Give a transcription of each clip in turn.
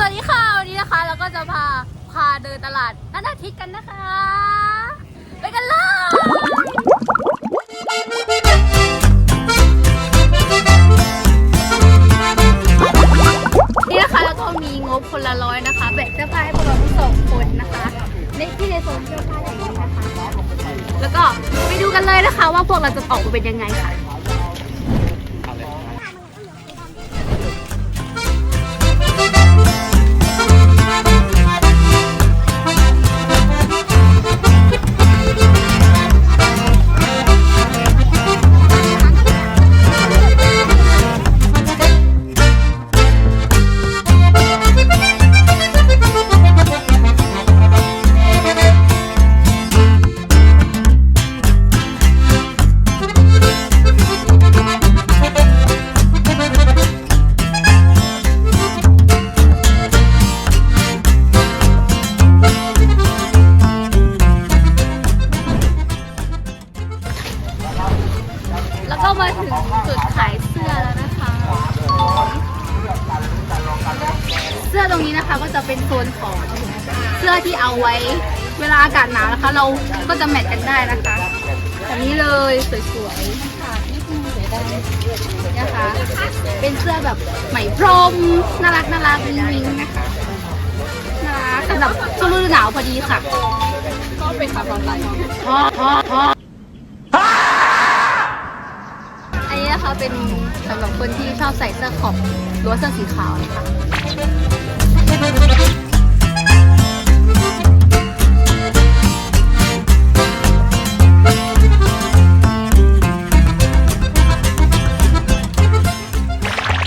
สวัสดีค่ะ วันนี้นะคะเราก็จะพาพาเดินตลาดนัดอาทิตย์กันนะคะ ไปกันเลยนี่นะคะแล้วก็มีงบคนละร้อยนะคะแบ่งเสื้อผ้าให้พวกเราทั้งสองคนนะคะในที่ในโซนเสื้อผ้าอย่างนี้นะคะ แล้วก็ไปดูกันเลยนะคะ ว่าพวกเราจะออกมาเป็นยังไงค่ะ มาถึงจุดขายเสื้อแล้วนะคะ เสื้อตรงนี้นะคะก็จะเป็นโซนของเสื้อที่เอาไว้เวลาอากาศหนาวนะคะ เราก็จะแมทกันได้นะคะแบบนี้เลยสวยๆค่ะนี่นะคะ เป็นเสื้อแบบไหมพรมน่ารักน่ารักวิงวิงนะคะน่ารักสำหรับช่วงฤดูหนาวพอดีค่ะ ก็เป็นขาพร้อมลายพอพอพออัน เป็นสำหรับคนที่ชอบใส่เสื้อขอบหรือว่าเสื้อสีขาวนะคะ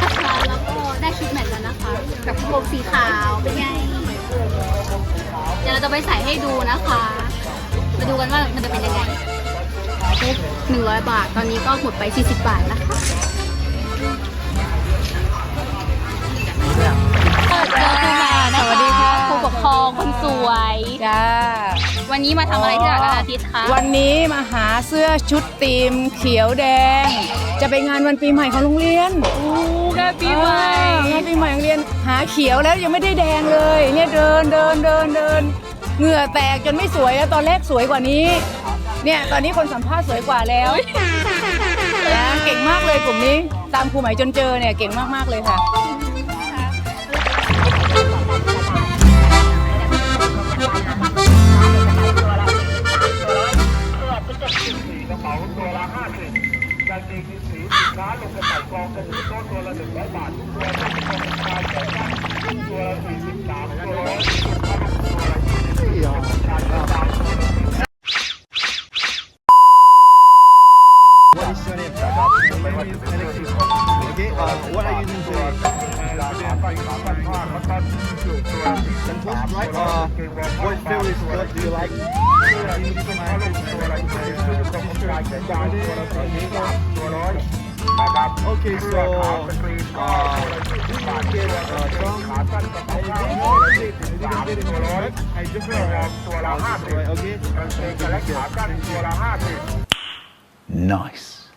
นะคะแล้วก็ได้ชุดแมทแล้วนะคะกับโปรงสีขาวเป็นไง เดี๋ยวเราจะไปใส่ให้ดูนะคะ มาดูกันว่ามันจะเป็นยังไง หนึ่งร้อยบาท ตอนนี้ก็หมดไป 40 บาทนะคะเจอครูมานะคะสวัสดีค่ะครูปกครองคนสวย จ้าวันนี้มาทำอะไรที่ตลาดอาทิตย์คะวันนี้มาหาเสื้อชุดทีมเขียวแดง จะไปงานวันปีใหม่ของโรงเรียนอู้งานปีใหม่อ่างานปีใหม่โรงเรียนหาเขียวแล้วยังไม่ได้แดงเลย เนี่ยเดินเดินเดินเดินเหงื่อแตกจนไม่สวยแล้วตอนแรกสวยกว่านี้ เนี่ยตอนนี้คนสัมภาษณ์สวยกว่าแล้วนะเก่งมากเลยกลุ่มนี้ ตามครูใหม่จนเจอเนี่ยเก่งมากๆเลยค่ะกระเป๋าตัวละ50กางเกงยีนสีสินค้าลงกระเป๋ากองกระดิ่งโต๊ะตัวละ100บาททุกตัวเป็นกองชายแก่กันตัวละ43ตัวละ100ตัวละ20ชาย What is your name? Okay, uh, what are you doing today? Santosh, right? Uh, what favorite sport do you like? Okay, so uh, get uh, drunk. I didn't get it. I didn't okay. Thank you. Nice.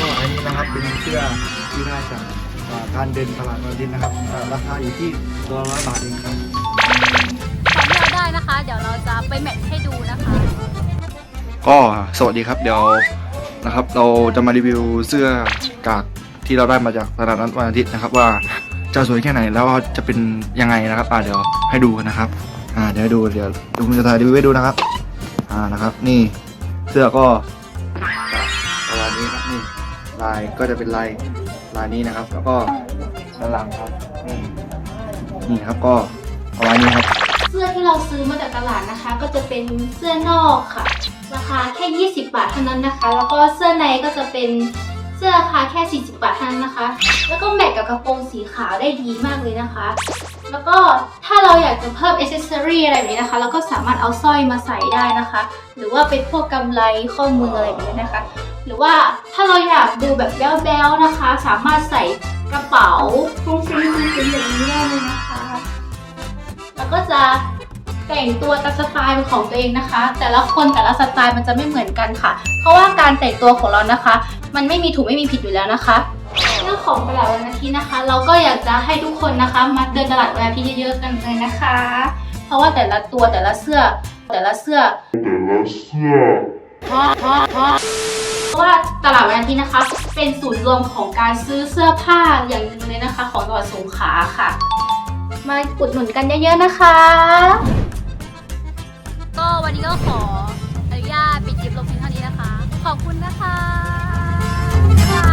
ก็อันนี้นะครับเป็นเสื้อที่ได้จากอ่าการเดินตลาดวันอาทิตย์นะครับอ่าราคาอยู่ที่ตัวละร้อยบาทเองครับ ของที่เราได้นะคะ เดี๋ยวเราจะไปแมทให้ดูนะคะ ก็สวัสดีครับเดี๋ยวนะครับ เราจะมารีวิวเสื้อจากที่เราได้มาจากตลาดนัดวันอาทิตย์นะครับ ว่าจะสวยแค่ไหนแล้วจะเป็นยังไงนะครับอ่าเดี๋ยวให้ดูกันนะครับ อ่าเดี๋ยวให้ดูเดี๋ยวเดี๋ยวผมจะถ่ายรีวิวให้ดูนะครับ อ่านะครับ นี่เสื้อก็ประมาณนี้ครับนี่ลายก็จะเป็นลายลายนี้นะครับ แล้วก็ด้านหลังครับนี่นี่ครับก็าณนี้ครับ เสื้อที่เราซื้อมาจากตลาดนะคะ ก็จะเป็นเสื้อนอกค่ะ ราคาแค่ 20 บาทเท่านั้นนะคะ แล้วก็เสื้อในก็จะเป็นเสื้อราคาแค่ 40 บาทเท่านั้นนะคะ แล้วก็แมทกับกระโปรงสีขาวได้ดีมากเลยนะคะ แล้วก็ถ้าเราอยากจะเพิ่มอ c เซสซอรี่อะไรแบบนี้นะคะ เราก็สามารถเอาสร้อยมาใส่ได้นะคะ หรือว่าเป็นพวกกำไรข้อมืออะไรแบบนี้นะคะ หรือว่าถ้าเราอยากดูแบบแบ๊วๆนะคะ สามารถใส่กระเป๋าฟุ้งฟิ้งฟุ้งฟิ้งอย่างนี้ได้เลยนะคะแล้ว ก็จะแต่งตัวตามสไตล์ของตัวเองนะคะ แต่ละคนแต่ละสไตล์มันจะไม่เหมือนกันค่ะ เพราะว่าการแต่งตัวของเรานะคะ มันไม่มีถูกไม่มีผิดอยู่แล้วนะคะเรื่องของตลาดวันอาทิตย์นะคะ เราก็อยากจะให้ทุกคนนะคะมาเดินตลาดวันอาทิตย์เยอะๆกันเลยนะคะ เพราะว่าแต่ละตัวแต่ละเสื้อ แต่ละเสื้อเพราะว่าตลาดวันอาทิตย์นะคะ เป็นศูนย์รวมของการซื้อเสื้อผ้าอย่างหนึ่งเลยนะคะ ของจังหวัดสงขลาค่ะ มาอุดหนุนกันเยอะๆนะคะ ก็วันนี้ก็ขออนุญาตปิดคลิปลงเพียงเท่านี้นะคะ ขอบคุณนะคะ